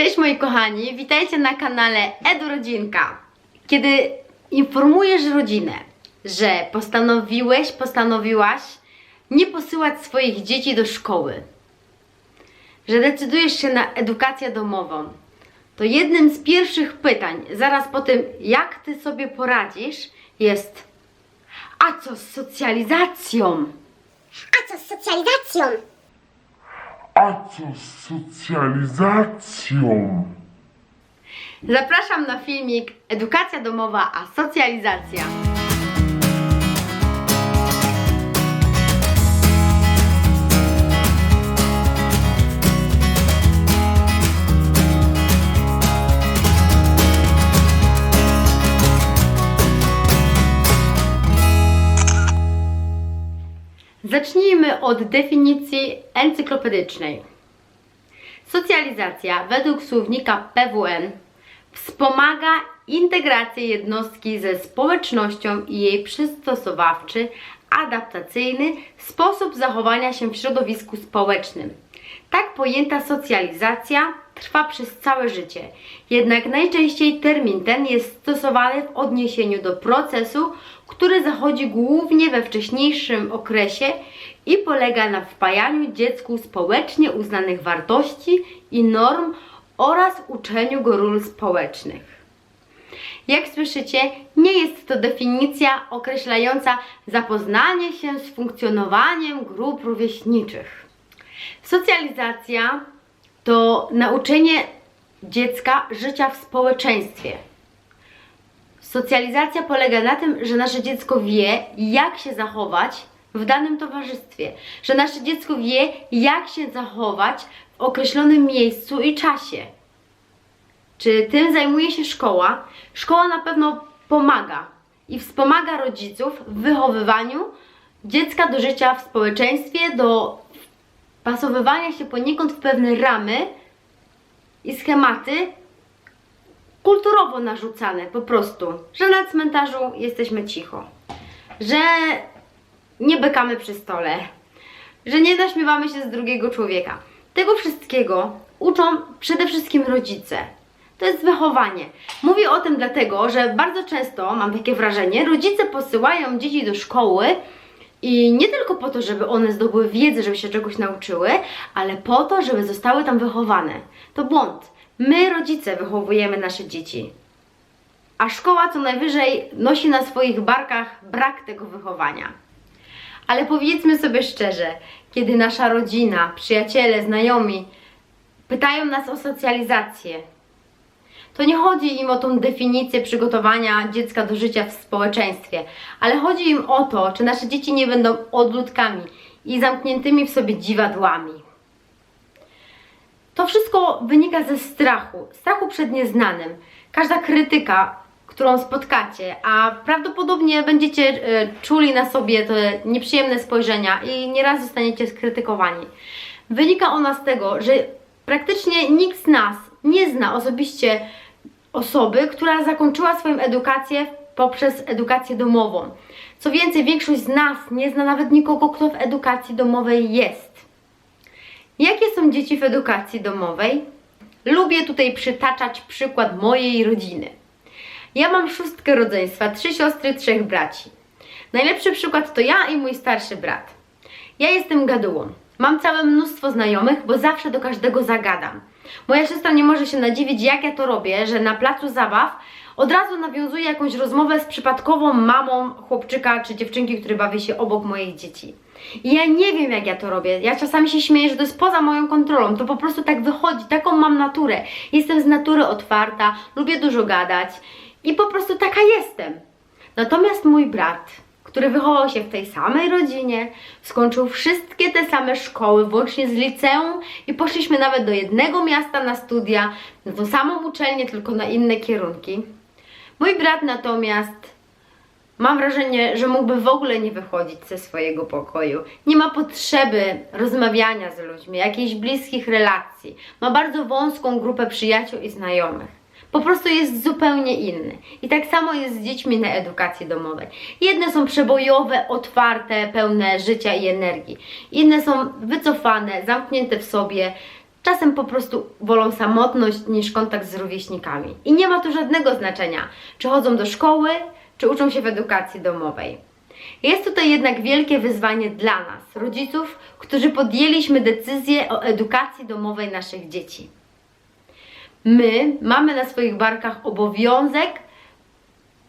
Cześć moi kochani, witajcie na kanale EduRodzinka. Kiedy informujesz rodzinę, że postanowiłeś, postanowiłaś nie posyłać swoich dzieci do szkoły, że decydujesz się na edukację domową, to jednym z pierwszych pytań, zaraz po tym jak ty sobie poradzisz, jest a co z socjalizacją? A co z socjalizacją? A co z socjalizacją? Zapraszam na filmik Edukacja domowa, a socjalizacja. Zacznijmy od definicji encyklopedycznej. Socjalizacja według słownika PWN wspomaga integrację jednostki ze społecznością i jej przystosowawczy, adaptacyjny sposób zachowania się w środowisku społecznym. Tak pojęta socjalizacja trwa przez całe życie, jednak najczęściej termin ten jest stosowany w odniesieniu do procesu, który zachodzi głównie we wcześniejszym okresie i polega na wpajaniu dziecku społecznie uznanych wartości i norm oraz uczeniu go ról społecznych. Jak słyszycie, nie jest to definicja określająca zapoznanie się z funkcjonowaniem grup rówieśniczych. Socjalizacja to nauczenie dziecka życia w społeczeństwie. Socjalizacja polega na tym, że nasze dziecko wie, jak się zachować w danym towarzystwie, że nasze dziecko wie, jak się zachować w określonym miejscu i czasie. Czy tym zajmuje się szkoła? Szkoła na pewno pomaga i wspomaga rodziców w wychowywaniu dziecka do życia w społeczeństwie, do pasowywania się poniekąd w pewne ramy i schematy kulturowo narzucane po prostu, że na cmentarzu jesteśmy cicho, że nie bekamy przy stole, że nie naśmiewamy się z drugiego człowieka. Tego wszystkiego uczą przede wszystkim rodzice. To jest wychowanie. Mówię o tym dlatego, że bardzo często mam takie wrażenie, rodzice posyłają dzieci do szkoły i nie tylko po to, żeby one zdobyły wiedzę, żeby się czegoś nauczyły, ale po to, żeby zostały tam wychowane. To błąd. My, rodzice, wychowujemy nasze dzieci. A szkoła co najwyżej nosi na swoich barkach brak tego wychowania. Ale powiedzmy sobie szczerze, kiedy nasza rodzina, przyjaciele, znajomi pytają nas o socjalizację, to nie chodzi im o tą definicję przygotowania dziecka do życia w społeczeństwie, ale chodzi im o to, czy nasze dzieci nie będą odludkami i zamkniętymi w sobie dziwadłami. To wszystko wynika ze strachu, strachu przed nieznanym. Każda krytyka, którą spotkacie, a prawdopodobnie będziecie e, czuli na sobie te nieprzyjemne spojrzenia i nieraz zostaniecie skrytykowani. Wynika ona z tego, że praktycznie nikt z nas nie zna osobiście osoby, która zakończyła swoją edukację poprzez edukację domową. Co więcej, większość z nas nie zna nawet nikogo, kto w edukacji domowej jest. Jakie są dzieci w edukacji domowej? Lubię tutaj przytaczać przykład mojej rodziny. Ja mam szóstkę rodzeństwa, trzy siostry, trzech braci. Najlepszy przykład to ja i mój starszy brat. Ja jestem gadułą. Mam całe mnóstwo znajomych, bo zawsze do każdego zagadam. Moja siostra nie może się nadziwić, jak ja to robię, że na placu zabaw od razu nawiązuję jakąś rozmowę z przypadkową mamą chłopczyka czy dziewczynki, który bawi się obok moich dzieci. I ja nie wiem, jak ja to robię. Ja czasami się śmieję, że to jest poza moją kontrolą. To po prostu tak wychodzi, taką mam naturę. Jestem z natury otwarta, lubię dużo gadać i po prostu taka jestem. Natomiast mój brat, który wychował się w tej samej rodzinie, skończył wszystkie te same szkoły, włącznie z liceum i poszliśmy nawet do jednego miasta na studia, na tą samą uczelnię, tylko na inne kierunki. Mój brat natomiast mam wrażenie, że mógłby w ogóle nie wychodzić ze swojego pokoju. Nie ma potrzeby rozmawiania z ludźmi, jakichś bliskich relacji. Ma bardzo wąską grupę przyjaciół i znajomych. Po prostu jest zupełnie inny. I tak samo jest z dziećmi na edukacji domowej. Jedne są przebojowe, otwarte, pełne życia i energii. Inne są wycofane, zamknięte w sobie, Czasem po prostu wolą samotność niż kontakt z rówieśnikami. I nie ma tu żadnego znaczenia, czy chodzą do szkoły, czy uczą się w edukacji domowej. Jest tutaj jednak wielkie wyzwanie dla nas, rodziców, którzy podjęliśmy decyzję o edukacji domowej naszych dzieci. My mamy na swoich barkach obowiązek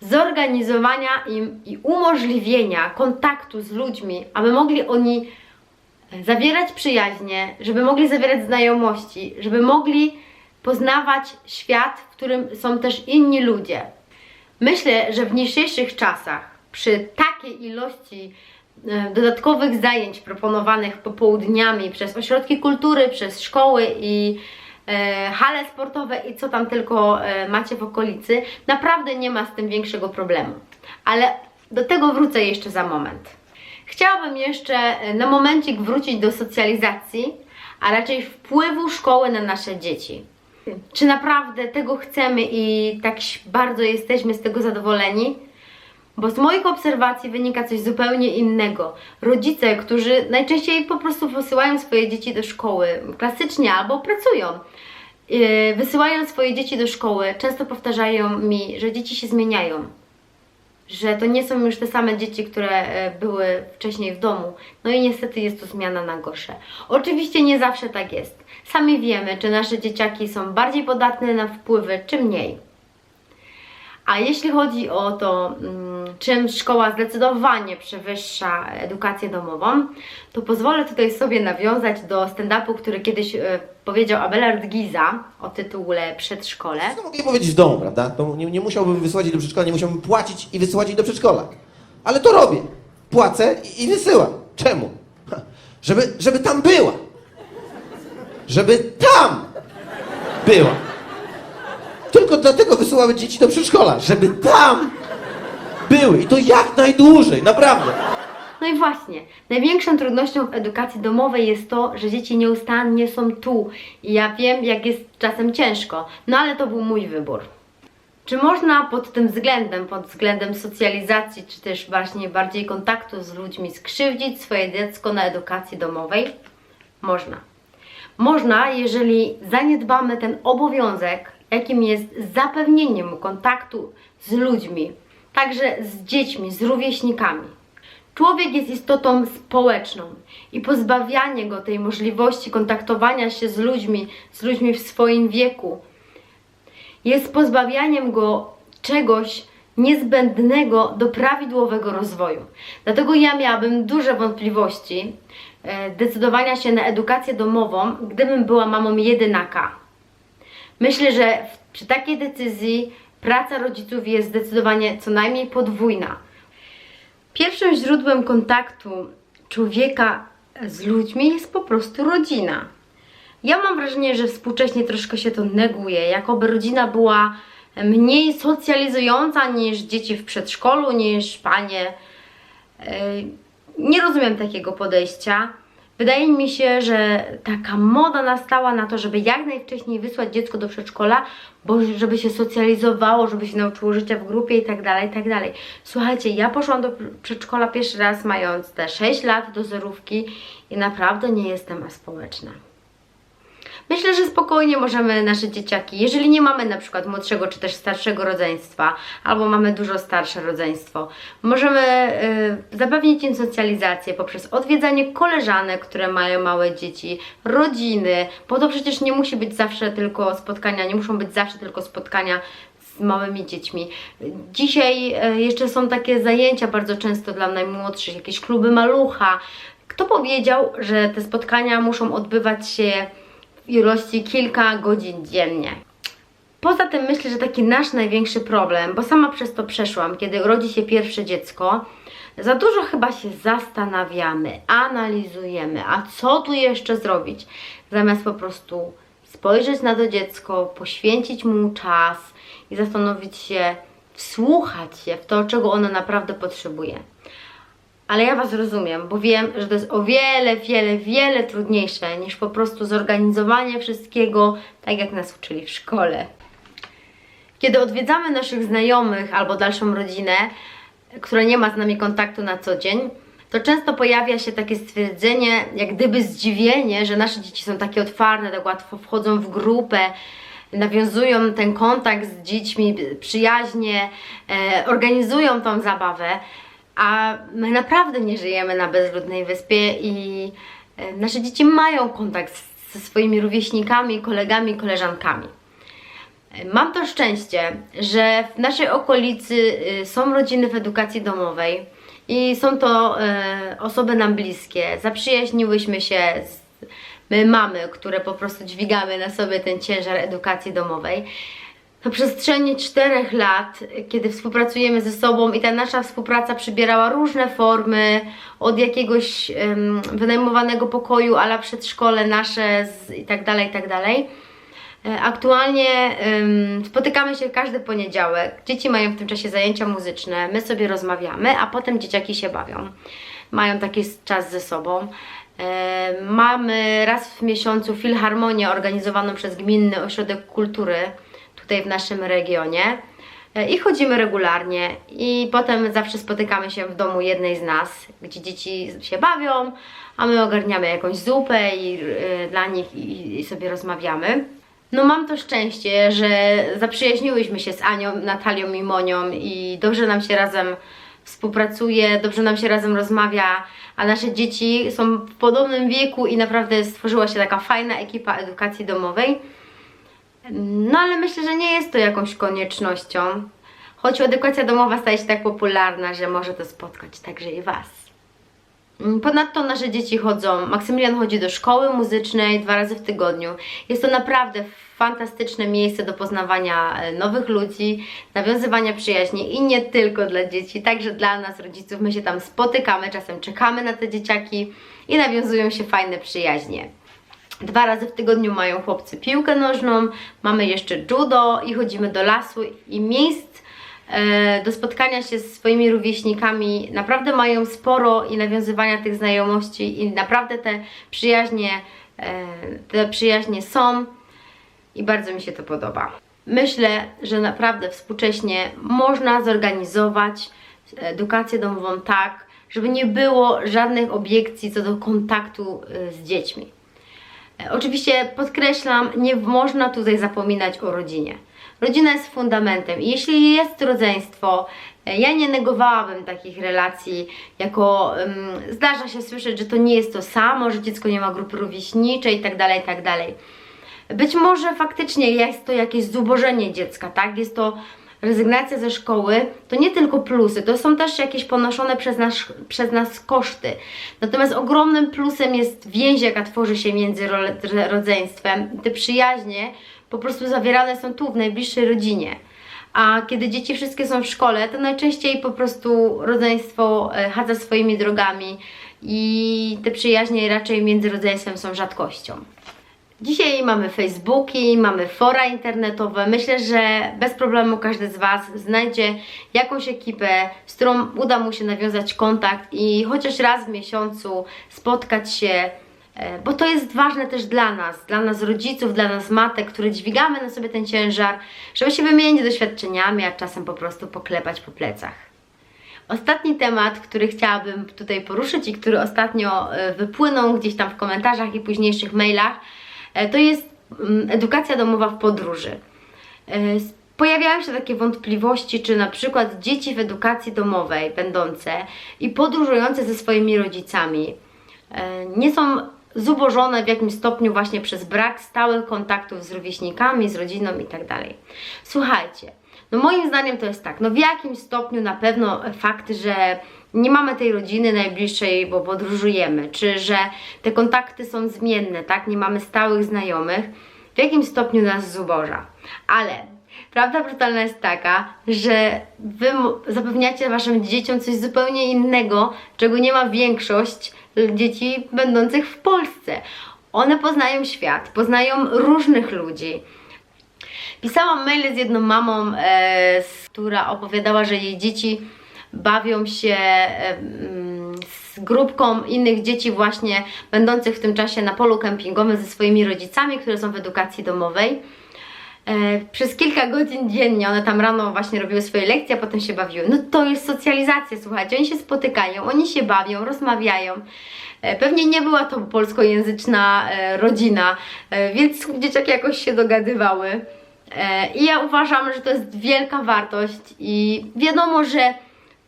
zorganizowania im i umożliwienia kontaktu z ludźmi, aby mogli oni zawierać przyjaźnie, żeby mogli zawierać znajomości, żeby mogli poznawać świat, w którym są też inni ludzie. Myślę, że w dzisiejszych czasach, przy takiej ilości e, dodatkowych zajęć proponowanych popołudniami przez ośrodki kultury, przez szkoły i hale sportowe i co tam tylko e, macie w okolicy, naprawdę nie ma z tym większego problemu. Ale do tego wrócę jeszcze za moment. Chciałabym jeszcze e, na momencik wrócić do socjalizacji, a raczej wpływu szkoły na nasze dzieci. Czy naprawdę tego chcemy i tak bardzo jesteśmy z tego zadowoleni? Bo z moich obserwacji wynika coś zupełnie innego. Rodzice, którzy najczęściej po prostu wysyłają swoje dzieci do szkoły klasycznie albo pracują, yy, wysyłają swoje dzieci do szkoły, często powtarzają mi, że dzieci się zmieniają że to nie są już te same dzieci, które e, były wcześniej w domu. No i niestety jest to zmiana na gorsze. Oczywiście nie zawsze tak jest. Sami wiemy, czy nasze dzieciaki są bardziej podatne na wpływy, czy mniej. A jeśli chodzi o to, mm, czym szkoła zdecydowanie przewyższa edukację domową, to pozwolę tutaj sobie nawiązać do stand-upu, który kiedyś e, powiedział Abelard Giza o tytule Przedszkole. No mogę powiedzieć w domu, prawda? To nie, nie musiałbym wysłać jej do przedszkola, nie musiałbym płacić i wysyłać jej do przedszkola. Ale to robię. Płacę i, i wysyłam. Czemu? Ha, Żeby, żeby tam była. Żeby tam była. Tylko dlatego wysyłały dzieci do przedszkola, żeby tam były. I to jak najdłużej, naprawdę. No i właśnie, największą trudnością w edukacji domowej jest to, że dzieci nieustannie są tu. I ja wiem, jak jest czasem ciężko, no ale to był mój wybór. Czy można pod tym względem, pod względem socjalizacji, czy też właśnie bardziej kontaktu z ludźmi, skrzywdzić swoje dziecko na edukacji domowej? Można. Można, jeżeli zaniedbamy ten obowiązek, jakim jest zapewnienie mu kontaktu z ludźmi, także z dziećmi, z rówieśnikami. Człowiek jest istotą społeczną i pozbawianie go tej możliwości kontaktowania się z ludźmi, z ludźmi w swoim wieku, jest pozbawianiem go czegoś niezbędnego do prawidłowego rozwoju. Dlatego ja miałabym duże wątpliwości e, decydowania się na edukację domową, gdybym była mamą jedynaka. Myślę, że przy takiej decyzji praca rodziców jest zdecydowanie co najmniej podwójna. Pierwszym źródłem kontaktu człowieka z ludźmi jest po prostu rodzina. Ja mam wrażenie, że współcześnie troszkę się to neguje, jakoby rodzina była mniej socjalizująca niż dzieci w przedszkolu, niż panie. Nie rozumiem takiego podejścia. Wydaje mi się, że taka moda nastała na to, żeby jak najwcześniej wysłać dziecko do przedszkola, bo żeby się socjalizowało, żeby się nauczyło życia w grupie i tak dalej, i tak dalej. Słuchajcie, ja poszłam do przedszkola pierwszy raz mając te 6 lat do zerówki i naprawdę nie jestem aspołeczna. Myślę, że spokojnie możemy nasze dzieciaki, jeżeli nie mamy na przykład młodszego czy też starszego rodzeństwa, albo mamy dużo starsze rodzeństwo, możemy y, zapewnić im socjalizację poprzez odwiedzanie koleżanek, które mają małe dzieci, rodziny, bo to przecież nie musi być zawsze tylko spotkania, nie muszą być zawsze tylko spotkania z małymi dziećmi. Dzisiaj y, jeszcze są takie zajęcia bardzo często dla najmłodszych, jakieś kluby malucha. Kto powiedział, że te spotkania muszą odbywać się w ilości kilka godzin dziennie. Poza tym myślę, że taki nasz największy problem, bo sama przez to przeszłam, kiedy rodzi się pierwsze dziecko, za dużo chyba się zastanawiamy, analizujemy, a co tu jeszcze zrobić, zamiast po prostu spojrzeć na to dziecko, poświęcić mu czas i zastanowić się, wsłuchać się w to, czego ono naprawdę potrzebuje. Ale ja Was rozumiem, bo wiem, że to jest o wiele, wiele, wiele trudniejsze niż po prostu zorganizowanie wszystkiego tak, jak nas uczyli w szkole. Kiedy odwiedzamy naszych znajomych albo dalszą rodzinę, która nie ma z nami kontaktu na co dzień, to to często pojawia się takie stwierdzenie, jak gdyby zdziwienie, że nasze dzieci są takie otwarte, tak łatwo wchodzą w grupę, nawiązują ten kontakt z dziećmi, przyjaźnie, e, organizują tą zabawę, a my naprawdę nie żyjemy na bezludnej wyspie i e, nasze dzieci mają kontakt ze swoimi rówieśnikami, kolegami, koleżankami. Mam to szczęście, że w naszej okolicy y, są rodziny w edukacji domowej i są to osoby nam bliskie. Zaprzyjaźniłyśmy się z my mamy, które po prostu dźwigamy na sobie ten ciężar edukacji domowej. Na przestrzeni czterech lat, kiedy współpracujemy ze sobą i ta nasza współpraca przybierała różne formy, od jakiegoś em, wynajmowanego pokoju, ala przedszkole nasze z, i tak dalej, i tak dalej. E, Aktualnie em, spotykamy się każdy poniedziałek. Dzieci mają w tym czasie zajęcia muzyczne, my sobie rozmawiamy, a potem dzieciaki się bawią. Mają taki czas ze sobą. E, Mamy raz w miesiącu filharmonię organizowaną przez Gminny Ośrodek Kultury tutaj w naszym regionie. E, I chodzimy regularnie i potem zawsze spotykamy się w domu jednej z nas, gdzie dzieci się bawią, a my ogarniamy jakąś zupę i, e, dla nich i, i sobie rozmawiamy. No mam to szczęście, że zaprzyjaźniłyśmy się z Anią, Natalią i Monią i dobrze nam się razem współpracuje, dobrze nam się razem rozmawia, a nasze dzieci są w podobnym wieku i naprawdę stworzyła się taka fajna ekipa edukacji domowej. No ale myślę, że nie jest to jakąś koniecznością, choć edukacja domowa staje się tak popularna, że może to spotkać także i Was. Mm, Ponadto nasze dzieci chodzą, Maksymilian chodzi do szkoły muzycznej dwa razy w tygodniu. Jest to naprawdę fantastyczne miejsce do poznawania e, nowych ludzi, nawiązywania przyjaźni i nie tylko dla dzieci, także dla nas, rodziców. My się tam spotykamy, czasem czekamy na te dzieciaki i nawiązują się fajne przyjaźnie. Dwa razy w tygodniu mają chłopcy piłkę nożną, mamy jeszcze judo i chodzimy do lasu i miejsc e, do spotkania się z swoimi rówieśnikami naprawdę mają sporo i nawiązywania tych znajomości i naprawdę te przyjaźnie, e, te przyjaźnie są i bardzo mi się to podoba. Myślę, że naprawdę współcześnie można zorganizować edukację domową tak, żeby nie było żadnych obiekcji co do kontaktu e, z dziećmi. E, Oczywiście podkreślam, nie można tutaj zapominać o rodzinie. Rodzina jest fundamentem i jeśli jest rodzeństwo, e, ja nie negowałabym takich relacji, jako ym, zdarza się słyszeć, że to nie jest to samo, że dziecko nie ma grupy rówieśniczej itd., itd. Być może faktycznie jest to jakieś zubożenie dziecka, tak? Jest to rezygnacja ze szkoły, to nie tylko plusy, to są też jakieś ponoszone przez nas, przez nas koszty. Natomiast ogromnym plusem jest więź, jaka tworzy się między ro- rodzeństwem. Te przyjaźnie po prostu zawierane są tu, w najbliższej rodzinie. A kiedy dzieci wszystkie są w szkole, to najczęściej po prostu rodzeństwo e, chadza swoimi drogami i te przyjaźnie raczej między rodzeństwem są rzadkością. Dzisiaj mamy Facebooki, mamy fora internetowe. Myślę, że bez problemu każdy z Was znajdzie jakąś ekipę, z którą uda mu się nawiązać kontakt i chociaż raz w miesiącu spotkać się, e, bo to jest ważne też dla nas, dla nas rodziców, dla nas matek, które dźwigamy na sobie ten ciężar, żeby się wymienić doświadczeniami, a czasem po prostu poklepać po plecach. Ostatni temat, który chciałabym tutaj poruszyć i który ostatnio e, wypłynął gdzieś tam w komentarzach i późniejszych mailach, to jest mm, edukacja domowa w podróży. E, Pojawiają się takie wątpliwości, czy na przykład dzieci w edukacji domowej będące i podróżujące ze swoimi rodzicami e, nie są zubożone w jakimś stopniu właśnie przez brak stałych kontaktów z rówieśnikami, z rodziną itd. Słuchajcie, no moim zdaniem to jest tak, no w jakimś stopniu na pewno fakt, że nie mamy tej rodziny najbliższej, bo podróżujemy, czy że te kontakty są zmienne, tak, nie mamy stałych znajomych, w jakim stopniu nas zuboża. Ale prawda brutalna jest taka, że wy zapewniacie waszym dzieciom coś zupełnie innego, czego nie ma większość dzieci będących w Polsce. One poznają świat, poznają różnych ludzi. Pisałam maile z jedną mamą, e, która opowiadała, że jej dzieci bawią się z grupką innych dzieci właśnie będących w tym czasie na polu kempingowym ze swoimi rodzicami, które są w edukacji domowej. E, przez kilka godzin dziennie one tam rano właśnie robiły swoje lekcje, a potem się bawiły. No to jest socjalizacja, słuchajcie, oni się spotykają, oni się bawią, rozmawiają. E, Pewnie nie była to polskojęzyczna e, rodzina, więc dzieciaki jakoś się dogadywały. I ja uważam, że to jest wielka wartość i wiadomo, że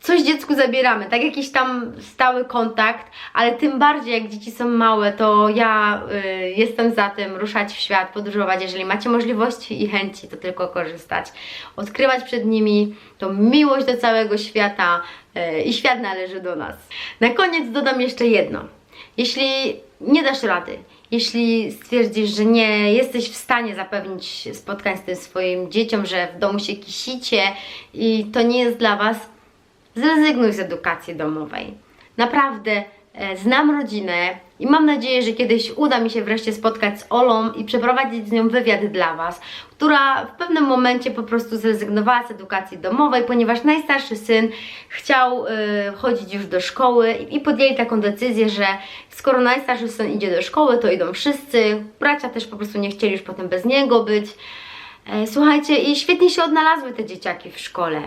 coś dziecku zabieramy, tak jakiś tam stały kontakt, ale tym bardziej jak dzieci są małe, to ja y, jestem za tym ruszać w świat, podróżować, jeżeli macie możliwości i chęci, to tylko korzystać, odkrywać przed nimi tą miłość do całego świata y, i świat należy do nas. Na koniec dodam jeszcze jedno. Jeśli nie dasz rady, jeśli stwierdzisz, że nie jesteś w stanie zapewnić spotkań z tym swoim dzieciom, że w domu się kisicie i to nie jest dla Was, zrezygnuj z edukacji domowej. Naprawdę e, znam rodzinę i mam nadzieję, że kiedyś uda mi się wreszcie spotkać z Olą i przeprowadzić z nią wywiad dla Was, która w pewnym momencie po prostu zrezygnowała z edukacji domowej, ponieważ najstarszy syn chciał e, chodzić już do szkoły i, podjęli taką decyzję, że skoro najstarszy syn idzie do szkoły, to idą wszyscy. Bracia też po prostu nie chcieli już potem bez niego być. E, Słuchajcie, i świetnie się odnalazły te dzieciaki w szkole.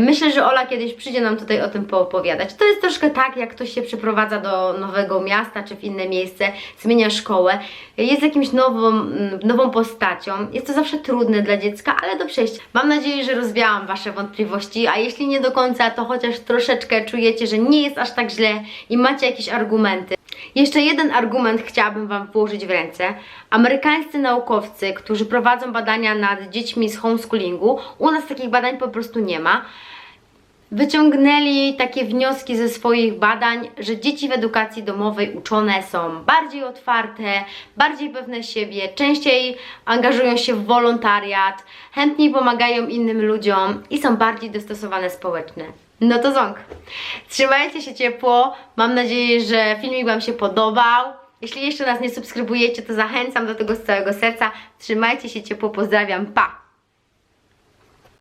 Myślę, że Ola kiedyś przyjdzie nam tutaj o tym poopowiadać. To jest troszkę tak, jak ktoś się przeprowadza do nowego miasta czy w inne miejsce, zmienia szkołę, jest jakimś nową, mm, nową postacią. Jest to zawsze trudne dla dziecka, ale do przejścia. Mam nadzieję, że rozwiałam Wasze wątpliwości, a jeśli nie do końca, to chociaż troszeczkę czujecie, że nie jest aż tak źle i macie jakieś argumenty. Jeszcze jeden argument chciałabym Wam włożyć w ręce. Amerykańscy naukowcy, którzy prowadzą badania nad dziećmi z homeschoolingu, u nas takich badań po prostu nie ma, wyciągnęli takie wnioski ze swoich badań, że dzieci w edukacji domowej uczone są bardziej otwarte, bardziej pewne siebie, częściej angażują się w wolontariat, chętniej pomagają innym ludziom i są bardziej dostosowane społecznie. No to ząg. Trzymajcie się ciepło. Mam nadzieję, że filmik Wam się podobał. Jeśli jeszcze nas nie subskrybujecie, to zachęcam do tego z całego serca. Trzymajcie się ciepło. Pozdrawiam. Pa!